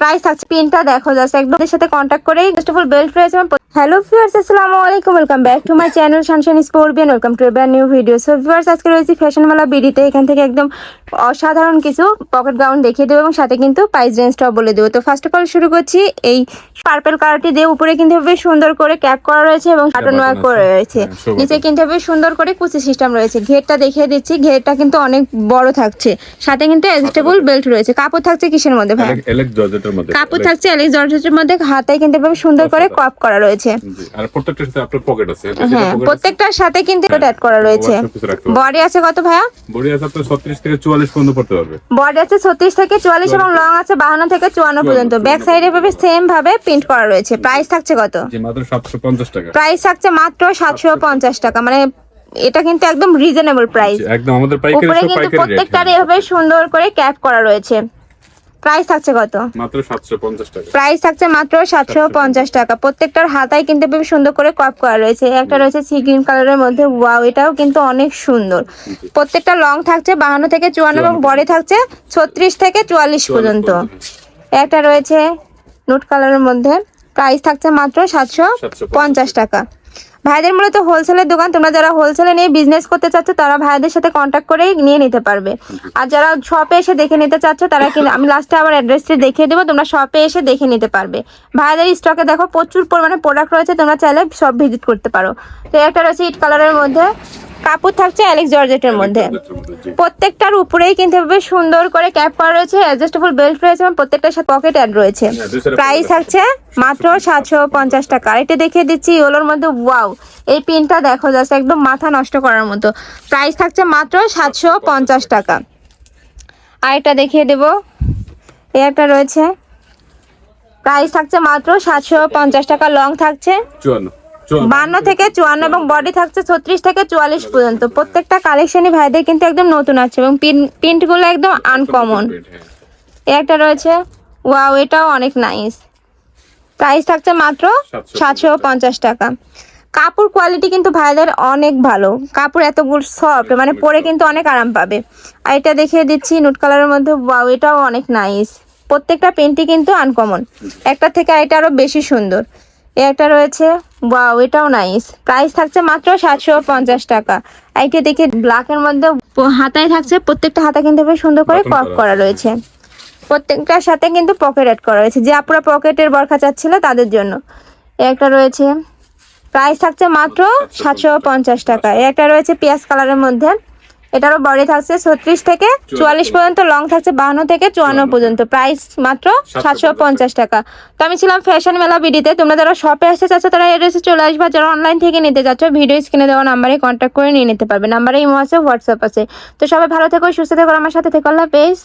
Price থাকছে পিনটা দেখো জাস্ট একদম সাথে কন্ট্যাক্ট করেই জাস্টফুল বেল্ট রয়েছে হ্যালো ভিউয়ার্স আসসালামু আলাইকুম welcome back to my channel sunshine sport Beant welcome to এবার নিউ ভিডিও সো ভিউয়ার্স আজকে রয়েছে ফ্যাশন মেলা বিডিতে এখান থেকে একদম অসাধারণ কিছু পকেট গাউন দেখিয়ে দেবো এবং সাথে কিন্তু প্রাইস রেঞ্জটাও বলে দেবো। তো ফার্স্ট অফ অল শুরু করছি এই পার্পল কালারটি দিয়ে উপরে কিন্তু বেশ সুন্দর করে ক্যাপ করা রয়েছে এবং বাটন ওয়ার্ক করা রয়েছে। হ্যাঁ, নিচে। কিন্তু বেশ সুন্দর করে কুচি সিস্টেম রয়েছে। ঘেরটা দেখিয়ে দিচ্ছি ঘেরটা কিন্তু অনেক বড় থাকছে। সাথে কিন্তু অ্যাডজাস্টেবল বেল্ট রয়েছে। কাপড় থাকছে কিসের মধ্যে ভাই? জর্জেটের মধ্যে কাপড় থাকছে অ্যালেক্স জর্জেটের মধ্যে হাতায় কিন্তু এভাবে সুন্দর করে কপ করা রয়েছে। আর প্রত্যেকটার সাথে আপনার পকেট আছে। হ্যাঁ প্রত্যেকটার সাথে কিন্তু এটা অ্যাড করা রয়েছে। রাখতে পারবেন। বডি আছে কত ভাইয়া? বডি আছে আপনার 36 থেকে 44 পর্যন্ত পড়তে পারবে বডি আছে ছত্রিশ থেকে চুয়াল্লিশ এবং লং আছে বাহান্ন থেকে চুয়ান্ন পর্যন্ত। ব্যাক সাইডে এভাবে সেম ভাবে প্রিন্ট করা রয়েছে। প্রাইস থাকছে কত? যে মাত্র 750 টাকা। প্রাইস থাকছে মাত্র সাতশো পঞ্চাশ টাকা। মানে এটা কিন্তু একদম রিজনেবল প্রাইস একদম আমাদের পাইকারি সব কিন্তু পাইকারি রেট প্রত্যেকটার এভাবে সুন্দর করে ক্যাপ করা রয়েছে। প্রাইস থাকছে কত? মাত্র 750 টাকা। প্রাইস থাকছে মাত্র সাতশো পঞ্চাশ টাকা। প্রত্যেকটার হাতায় কিন্তু বেশ সুন্দর করে কপ করা রয়েছে। একটা রয়েছে সি গ্রিন কালারের মধ্যে। ওয়াও এটাও কিন্তু অনেক সুন্দর। প্রত্যেকটা লং থাকছে বাহান্ন থেকে চুয়ান্ন এবং বডি থাকছে ছত্রিশ থেকে চুয়াল্লিশ পর্যন্ত। একটা রয়েছে নুট কালারের মধ্যে। প্রাইস থাকছে মাত্র সাতশো পঞ্চাশ। টাকা। ভাইদের মূলত হোলসেলের দোকান। তোমরা যারা হোলসেলে নিয়ে বিজনেস করতে চাচ্ছ, তারা ভাইদের সাথে কন্ট্যাক্ট করেই নিয়ে নিতে পারবে। আর যারা শপে এসে দেখে নিতে চাচ্ছ, তারা কিন্তু, আমি লাস্টে আমার অ্যাড্রেসটি দেখিয়ে দেবো, তোমরা শপে এসে দেখে নিতে পারবে। ভাইদের স্টকে দেখো প্রচুর পরিমাণে প্রোডাক্ট রয়েছে, তোমরা চাইলে সব ভিজিট করতে পারো। তো একটা রয়েছে ইট কালারের মধ্যে। কাপড় থাকছে অ্যালেক্স জর্জেটের মধ্যে। প্রত্যেকটার উপরেই কিন্তু বেশ সুন্দর করে ক্যাপ করা রয়েছে অ্যাডজাস্টেবল বেল্ট রয়েছে এবং প্রত্যেকটার সাথে পকেট অ্যাড রয়েছে। হ্যাঁ, প্রাইস থাকছে মাত্র সাতশো পঞ্চাশ টাকা। এটা দেখিয়ে দিচ্ছি ওলোর মধ্যে ওয়াও এই পিনটা দেখো জাস্ট একদম মাথা নষ্ট করার মতো। প্রাইস থাকছে মাত্র সাতশো পঞ্চাশ টাকা। আর এটা দেখিয়ে দেবো এই একটা রয়েছে। প্রাইস থাকছে মাত্র সাতশো পঞ্চাশ টাকা লং থাকছে। 54 54 বান্ন থেকে চুয়ান্ন এবং বডি থাকছে ছত্রিশ থেকে চুয়াল্লিশ পর্যন্ত। প্রত্যেকটা কালেকশনই ভাইদের কিন্তু একদম নতুন আছে এবং প্রিন্টগুলো একদম আনকমন হ্যাঁ। একটা রয়েছে। ওয়াও এটাও অনেক নাইস প্রাইস থাকছে মাত্র সাতশো পঞ্চাশ টাকা। কাপড় কোয়ালিটি কিন্তু ভাইদের অনেক ভালো। কাপড় এত গুড সফট মানে পরে কিন্তু অনেক আরাম পাবে। আর এটা দেখিয়ে দিচ্ছি নুট কালারের মধ্যে। ওয়াও এটাও অনেক নাইস প্রত্যেকটা পেন্টই কিন্তু আনকমন একটা থেকে এটা আরও বেশি সুন্দর। একটা রয়েছে। ওয়াও এটাও নাইস প্রাইস থাকছে মাত্র সাতশো পঞ্চাশ টাকা। এইটা দেখে ব্ল্যাকের মধ্যে হাতায় থাকছে। প্রত্যেকটা হাতা কিন্তু বেশ সুন্দর করে কপ করা রয়েছে। প্রত্যেকটার সাথে কিন্তু পকেট অ্যাড করা রয়েছে। যে আপুরা পকেটের বরখা চাচ্ছিল তাদের জন্য। এ একটা রয়েছে। প্রাইস থাকছে মাত্র সাতশো পঞ্চাশ টাকা। একটা রয়েছে পেঁয়াজ কালারের মধ্যে। এটারও বডি থাকছে ছত্রিশ থেকে চুয়াল্লিশ পর্যন্ত লং থাকছে বাহান্ন থেকে চুয়ান্ন পর্যন্ত। প্রাইস মাত্র সাতশো পঞ্চাশ টাকা। তো আমি ছিলাম ফ্যাশন মেলা বিডিতে তোমরা যারা শপে আসতে চাচ্ছ তারা এড্রেসে চলে আসবা। যারা অনলাইন থেকে নিতে যাচ্ছ ভিডিও স্ক্রিনে দেওয়া নাম্বারে কন্ট্যাক্ট করে নিয়ে নিতে পারবে। নাম্বারে ইমো আছে হোয়াটসঅ্যাপ আছে। তো সবাই ভালো থেকো সুস্থ থেকো আমার সাথে থেকে। আল্লাহ হাফেজ।